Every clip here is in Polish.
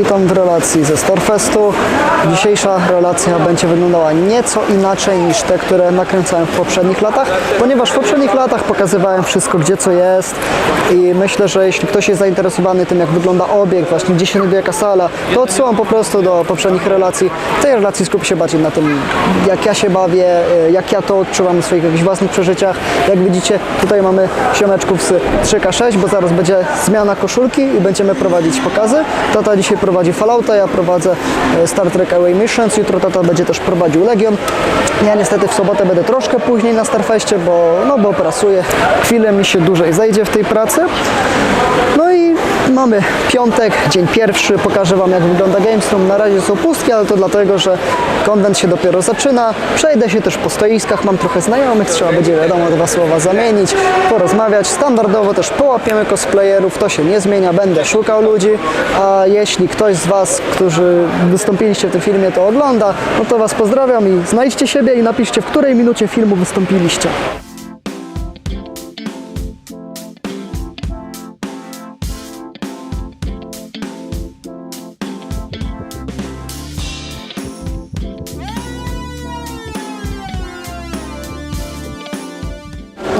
Witam w relacji ze Starfestu. Dzisiejsza relacja będzie wyglądała nieco inaczej niż te, które nakręcałem w poprzednich latach, ponieważ w poprzednich latach pokazywałem wszystko, gdzie co jest i myślę, że jeśli ktoś jest zainteresowany tym, jak wygląda obiekt, właśnie gdzie się znajduje jaka sala, to odsyłam po prostu do poprzednich relacji. W tej relacji skupię się bardziej na tym, jak ja się bawię, y, jak ja to odczuwam w swoich jakichś własnych przeżyciach. Jak widzicie, tutaj mamy siomeczków z 3K6, bo zaraz będzie zmiana koszulki i będziemy prowadzić pokazy. Tata dzisiaj Fallouta, ja prowadzę e, Star Trek Away Missions, jutro tata będzie też prowadził Legion. Ja niestety w sobotę będę troszkę później na Starfeście, bo, no, bo pracuję. Chwilę mi się dłużej zajdzie w tej pracy. No i mamy piątek, dzień pierwszy, pokażę Wam jak wygląda Gamesroom. Na razie są pustki, ale to dlatego, że konwent się dopiero zaczyna. Przejdę się też po stoiskach, mam trochę znajomych, trzeba będzie wiadomo dwa słowa zamienić, porozmawiać. Standardowo też połapiemy cosplayerów, to się nie zmienia, będę szukał ludzi, a jeśli ktoś z Was, którzy wystąpiliście w tym filmie to ogląda, no to Was pozdrawiam i znajdźcie siebie i napiszcie w której minucie filmu wystąpiliście.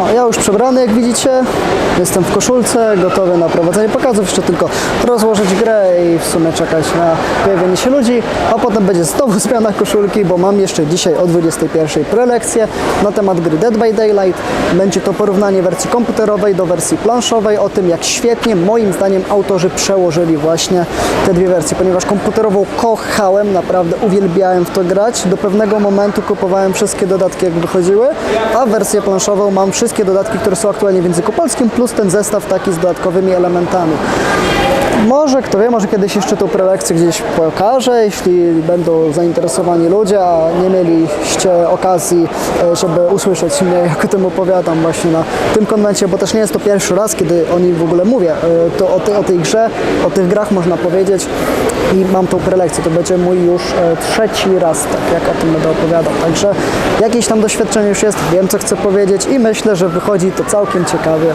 No, ja już przebrany, jak widzicie. Jestem w koszulce, gotowy na prowadzenie pokazów. Jeszcze tylko rozłożyć grę i w sumie czekać na pojawienie się ludzi. A potem będzie znowu zmiana koszulki, bo mam jeszcze dzisiaj o 21 prelekcję na temat gry Dead by Daylight. Będzie to porównanie wersji komputerowej do wersji planszowej o tym, jak świetnie moim zdaniem autorzy przełożyli właśnie te dwie wersje, ponieważ komputerową kochałem, naprawdę uwielbiałem w to grać. Do pewnego momentu kupowałem wszystkie dodatki, jak wychodziły, a wersję planszową mam wszystkie dodatki, które są aktualnie w języku polskim, plus ten zestaw taki z dodatkowymi elementami. Może, kto wie, może kiedyś jeszcze tą prelekcję gdzieś pokażę, jeśli będą zainteresowani ludzie, a nie mieliście okazji, e, żeby usłyszeć mnie, jak o tym opowiadam właśnie na tym konwencie, bo też nie jest to pierwszy raz, kiedy o nim w ogóle mówię. E, To o tej, o tej grze, o tych grach można powiedzieć i mam tą prelekcję. To będzie mój już e, trzeci raz, tak jak o tym będę opowiadał. Także jakieś tam doświadczenie już jest, wiem co chcę powiedzieć i myślę, że wychodzi to całkiem ciekawie.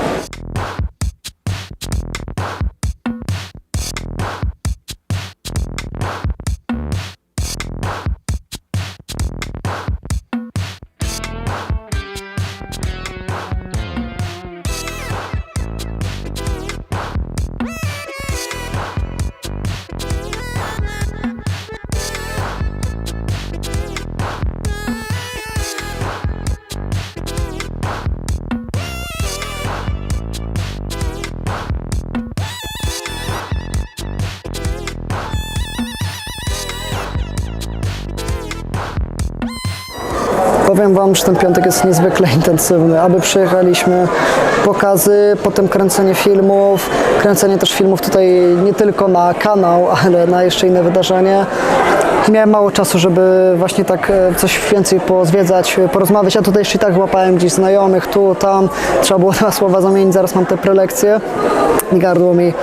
Powiem Wam, że ten piątek jest niezwykle intensywny. Aby przyjechaliśmy, pokazy, potem kręcenie filmów, kręcenie też filmów tutaj nie tylko na kanał, ale na jeszcze inne wydarzenie. Miałem mało czasu, żeby właśnie tak e, coś więcej pozwiedzać, e, porozmawiać. Ja tutaj jeszcze i tak łapałem gdzieś znajomych, tu, tam. Trzeba było dwa słowa zamienić, zaraz mam te prelekcje. Gardło mi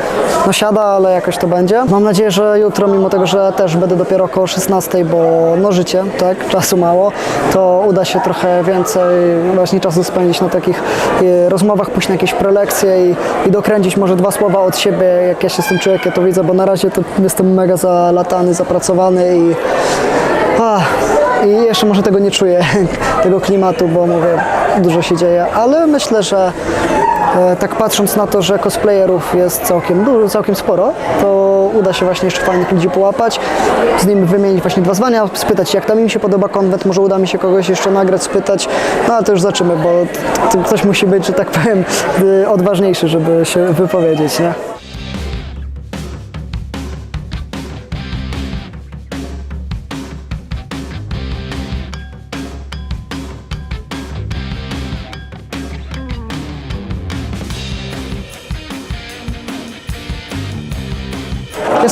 no siada, ale jakoś to będzie. Mam nadzieję, że jutro, mimo tego, że też będę dopiero około 16, bo no życie, tak, czasu mało, to uda się trochę więcej właśnie czasu spędzić na takich e, rozmowach, pójść na jakieś prelekcje i, i dokręcić może dwa słowa od siebie, jak ja się z tym czuję, jak ja to widzę, bo na razie to jestem mega zalatany, zapracowany i a, i jeszcze może tego nie czuję, tego klimatu, bo mówię, dużo się dzieje, ale myślę, że e, tak patrząc na to, że cosplayerów jest całkiem dużo, całkiem sporo, to uda się właśnie jeszcze fajnych ludzi połapać, z nimi wymienić właśnie dwa zdania, spytać jak tam im się podoba konwent, może uda mi się kogoś jeszcze nagrać, spytać, no ale to już zobaczymy, bo ktoś musi być, że tak powiem, odważniejszy, żeby się wypowiedzieć, nie?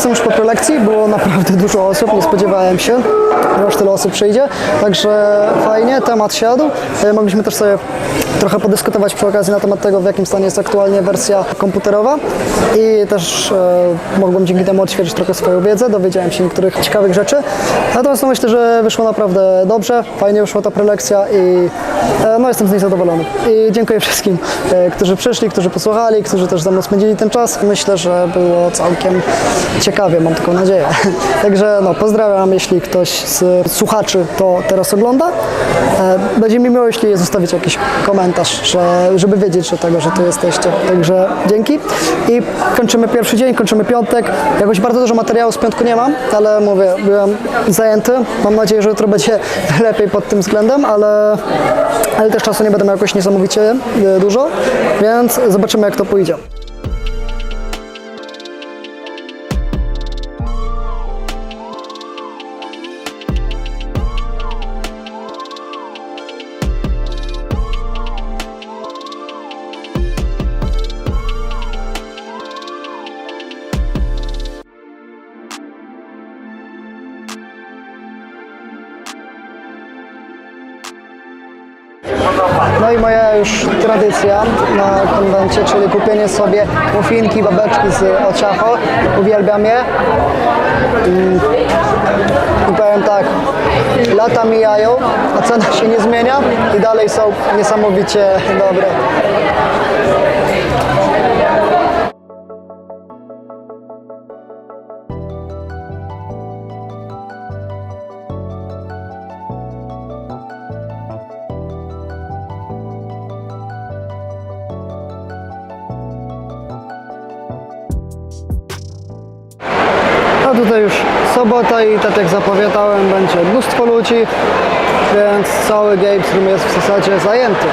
Jestem już po prelekcji, było naprawdę dużo osób, nie spodziewałem się. że aż tyle osób przyjdzie, także fajnie, temat siadł. E, Mogliśmy też sobie trochę podyskutować przy okazji na temat tego, w jakim stanie jest aktualnie wersja komputerowa i też e, mogłem dzięki temu odświeżyć trochę swoją wiedzę, dowiedziałem się niektórych ciekawych rzeczy. Natomiast no, myślę, że wyszło naprawdę dobrze, fajnie wyszła ta prelekcja i e, no, jestem z niej zadowolony. I dziękuję wszystkim, e, którzy przyszli, którzy posłuchali, którzy też ze mną spędzili ten czas. Myślę, że było całkiem ciekawie, mam taką nadzieję. Także no, pozdrawiam, jeśli ktoś z słuchaczy to teraz ogląda. E, Będzie mi miło, jeśli zostawicie jakiś komentarz, że, żeby wiedzieć, że tego, że tu jesteście. Także dzięki. I kończymy pierwszy dzień, kończymy piątek. Jakoś bardzo dużo materiału z piątku nie mam, ale mówię, byłem zajęty. Mam nadzieję, że jutro będzie lepiej pod tym względem, ale, ale też czasu nie będę miał jakoś niesamowicie e, dużo, więc zobaczymy, jak to pójdzie. No i moja już tradycja na konwencie, czyli kupienie sobie muffinki, babeczki z ociacho. Uwielbiam je. Mm. I powiem tak, lata mijają, a cena się nie zmienia i dalej są niesamowicie dobre. Sobota i tak jak zapowiadałem będzie mnóstwo ludzi, więc cały Games Room jest w zasadzie zajęty.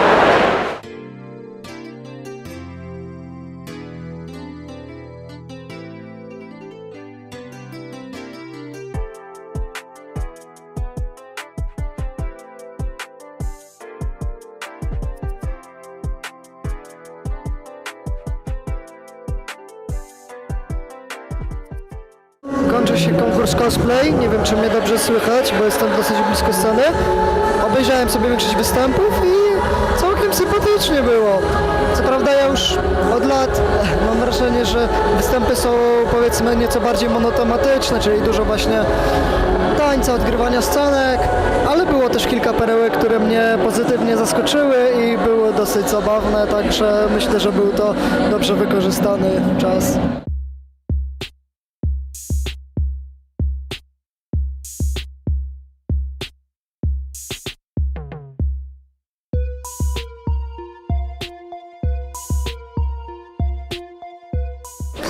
Się konkurs cosplay. Nie wiem, czy mnie dobrze słychać, bo jestem dosyć blisko sceny. Obejrzałem sobie większość występów i całkiem sympatycznie było. Co prawda ja już od lat mam wrażenie, że występy są powiedzmy nieco bardziej monotematyczne, czyli dużo właśnie tańca, odgrywania scenek, ale było też kilka perełek, które mnie pozytywnie zaskoczyły i były dosyć zabawne, także myślę, że był to dobrze wykorzystany czas.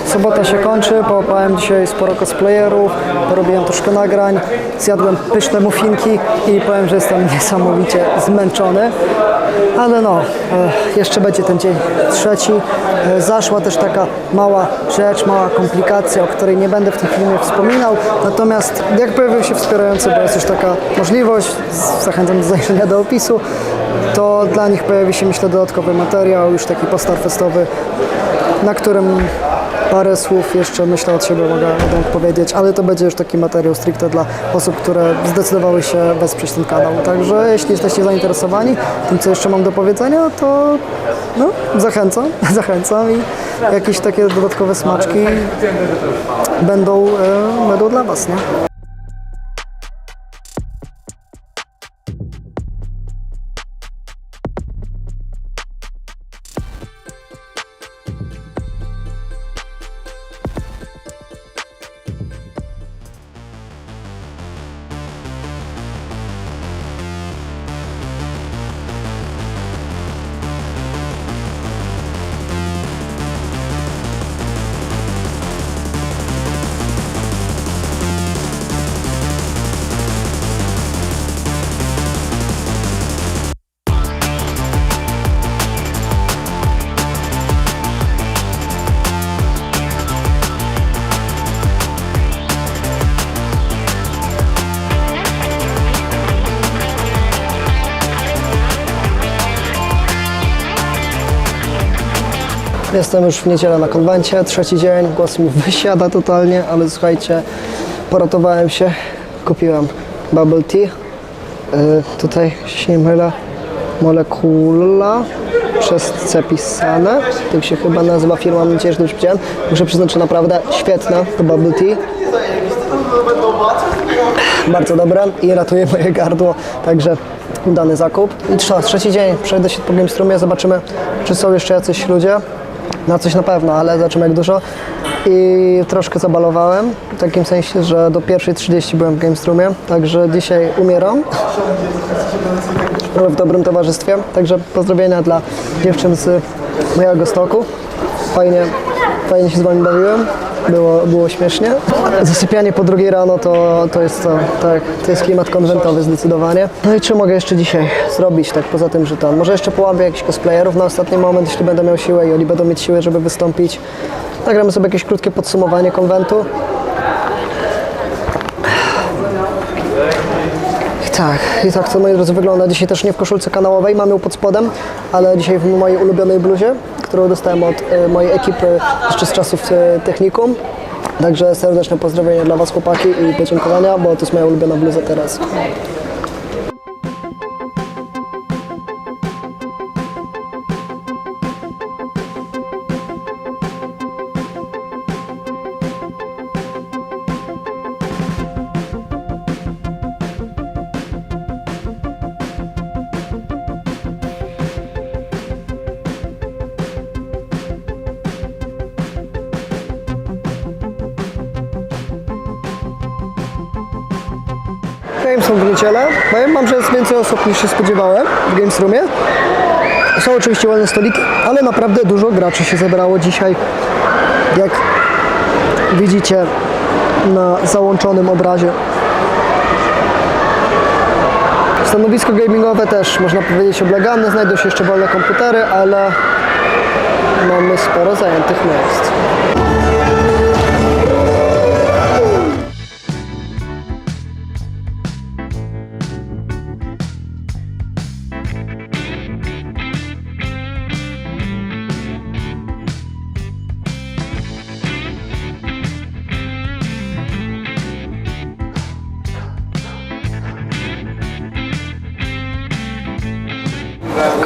Sobota się kończy, połapałem dzisiaj sporo cosplayerów, porobiłem troszkę nagrań, zjadłem pyszne muffinki i powiem, że jestem niesamowicie zmęczony. Ale no, e, jeszcze będzie ten dzień trzeci. E, Zaszła też taka mała rzecz, mała komplikacja, o której nie będę w tym filmie wspominał. Natomiast jak pojawił się wspierający, bo jest już taka możliwość, zachęcam do zajrzenia do opisu, to dla nich pojawi się myślę dodatkowy materiał, już taki postarfestowy, na którym parę słów jeszcze myślę od siebie mogę, powiedzieć, ale to będzie już taki materiał stricte dla osób, które zdecydowały się wesprzeć ten kanał. Także jeśli jesteście zainteresowani tym, co jeszcze mam do powiedzenia, to no, zachęcam, zachęcam i jakieś takie dodatkowe smaczki będą, e, będą dla Was, nie? Jestem już w niedzielę na konwencie, trzeci dzień, głos mi wysiada totalnie, ale słuchajcie, poratowałem się, kupiłem Bubble Tea. Y, tutaj się nie mylę. Molekula przez C pisane. Tak się chyba nazywa firma, mam nadzieję, że widziałem. Muszę przyznać, że naprawdę świetne to Bubble Tea. Bardzo dobre i ratuje moje gardło, także udany zakup. I trza, trzeci dzień, przejdę się po Gamestrumie, zobaczymy, czy są jeszcze jacyś ludzie. Na coś na pewno, ale zobaczymy jak dużo. I troszkę zabalowałem, w takim sensie, że do pierwszej 30 byłem w Gamestrumie, także dzisiaj umieram. W dobrym towarzystwie, także pozdrowienia dla dziewczyn z mojego stoku. Fajnie, fajnie się z Wami bawiłem, było, było śmiesznie. Zasypianie po drugiej rano to, to jest to, tak, to jest klimat konwentowy zdecydowanie. No i czy mogę jeszcze dzisiaj zrobić, tak poza tym, że tam, może jeszcze połapię jakichś cosplayerów na ostatni moment, jeśli będę miał siłę i oni będą mieć siłę, żeby wystąpić. Nagramy sobie jakieś krótkie podsumowanie konwentu. Tak, i tak to moi drodzy wygląda. Dzisiaj też nie w koszulce kanałowej, mamy ją pod spodem, ale dzisiaj w mojej ulubionej bluzie, którą dostałem od e, mojej ekipy jeszcze z czasów e, technikum. Także serdeczne pozdrowienia dla Was chłopaki i podziękowania, bo to jest moja ulubiona bluza teraz. Są w niedzielę. Powiem że jest więcej osób niż się spodziewałem w Games Roomie. Są oczywiście ładne stoliki, ale naprawdę dużo graczy się zebrało dzisiaj. Jak widzicie na załączonym obrazie. Stanowisko gamingowe też można powiedzieć oblegane. Znajdą się jeszcze wolne komputery, ale mamy sporo zajętych miejsc.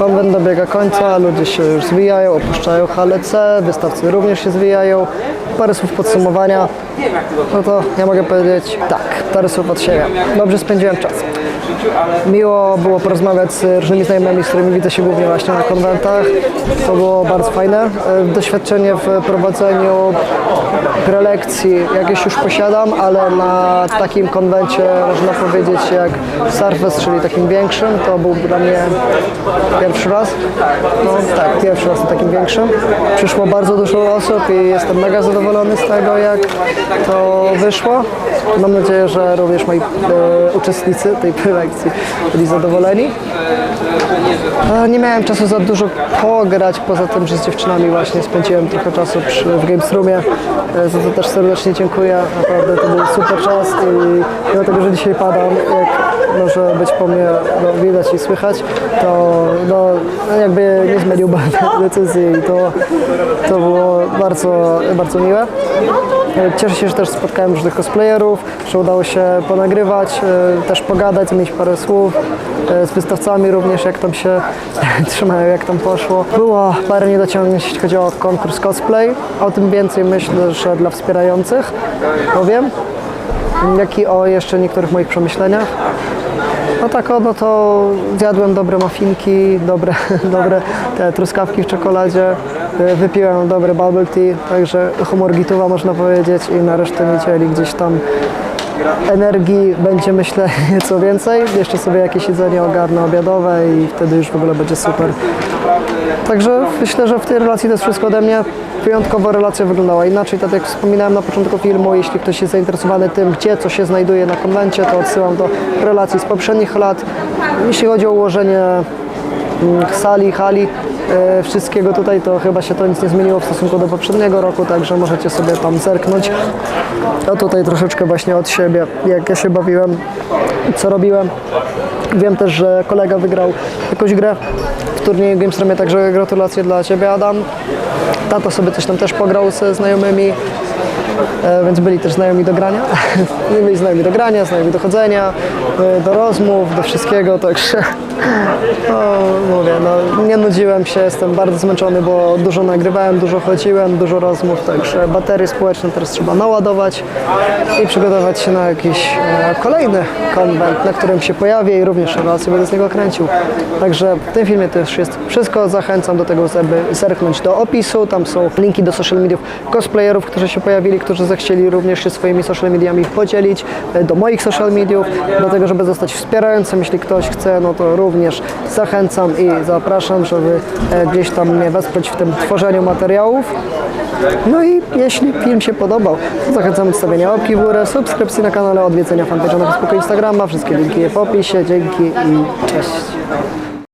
Konwent dobiega końca, ludzie się już zwijają, opuszczają halę C, wystawcy również się zwijają. Parę słów podsumowania. No to ja mogę powiedzieć tak, parę słów od siebie. Dobrze spędziłem czas. Miło było porozmawiać z różnymi znajomymi, z którymi widzę się głównie właśnie na konwentach. To było bardzo fajne. E, Doświadczenie w prowadzeniu prelekcji jakieś już posiadam, ale na takim konwencie można powiedzieć jak Surface, czyli takim większym, to był dla mnie pierwszy raz. No tak, pierwszy raz na takim większym. Przyszło bardzo dużo osób i jestem mega zadowolony z tego, jak to wyszło. Mam nadzieję, że również moi e, uczestnicy tej prelekcji byli zadowoleni. E, Nie miałem czasu za dużo pograć, poza tym, że z dziewczynami właśnie spędziłem trochę czasu przy, w Games Roomie, e, za to też serdecznie dziękuję. Naprawdę to był super czas i mimo tego, że dzisiaj padam, jak może być po mnie no, widać i słychać, to no, jakby nie zmieniłbym decyzji i to, to było bardzo, bardzo miłe. E, Cieszę się, że też spotkałem różnych cosplayerów, że udało się ponagrywać, e, też pogadać, zmienić parę słów e, z wystawcami również, jak tam się trzymają, jak tam poszło. Było parę niedociągnięć, jeśli chodzi o konkurs cosplay. O tym więcej myślę, że dla wspierających powiem, jak i o jeszcze niektórych moich przemyśleniach. No tak, no to zjadłem dobre muffinki, dobre, dobre te truskawki w czekoladzie, y, wypiłem dobry bubble tea, także humor gituwa można powiedzieć i na resztę niedzieli gdzieś tam energii będzie myślę nieco więcej. Jeszcze sobie jakieś jedzenie ogarnę obiadowe i wtedy już w ogóle będzie super. Także myślę, że w tej relacji to jest wszystko ode mnie. Wyjątkowo relacja wyglądała inaczej, tak jak wspominałem na początku filmu, jeśli ktoś jest zainteresowany tym, gdzie co się znajduje na konwencie, to odsyłam do relacji z poprzednich lat. Jeśli chodzi o ułożenie mm, sali, hali, e, wszystkiego tutaj, to chyba się to nic nie zmieniło w stosunku do poprzedniego roku, także możecie sobie tam zerknąć. A tutaj troszeczkę właśnie od siebie, jak ja się bawiłem, co robiłem. Wiem też, że kolega wygrał jakąś grę w turnieju Gamesromie, także gratulacje dla Ciebie Adam. Tato sobie coś tam też pograł ze znajomymi. e, więc byli też znajomi do grania. byli znajomi do grania, znajomi do chodzenia, e, do rozmów, do wszystkiego, także no, mówię, no, nie nudziłem się, jestem bardzo zmęczony, bo dużo nagrywałem, dużo chodziłem, dużo rozmów, także baterie społeczne teraz trzeba naładować i przygotować się na jakiś e, kolejny konwent, na którym się pojawię i również relacje będę z niego kręcił. Także w tym filmie już jest wszystko. Zachęcam do tego, żeby zerknąć do opisu. Tam są linki do social mediów cosplayerów, którzy się pojawili, którzy zechcieli również się swoimi social mediami podzielić, e, do moich social mediów, do tego, żeby zostać wspierającym. Jeśli ktoś chce, no to również zachęcam i zapraszam, żeby e, gdzieś tam mnie wesprzeć w tym tworzeniu materiałów. No i jeśli film się podobał, to zachęcam do stawienia łapki w górę, subskrypcji na kanale, odwiedzenia fanpage'a na Facebooku i Instagrama. Wszystkie linki w opisie. Dzięki i cześć.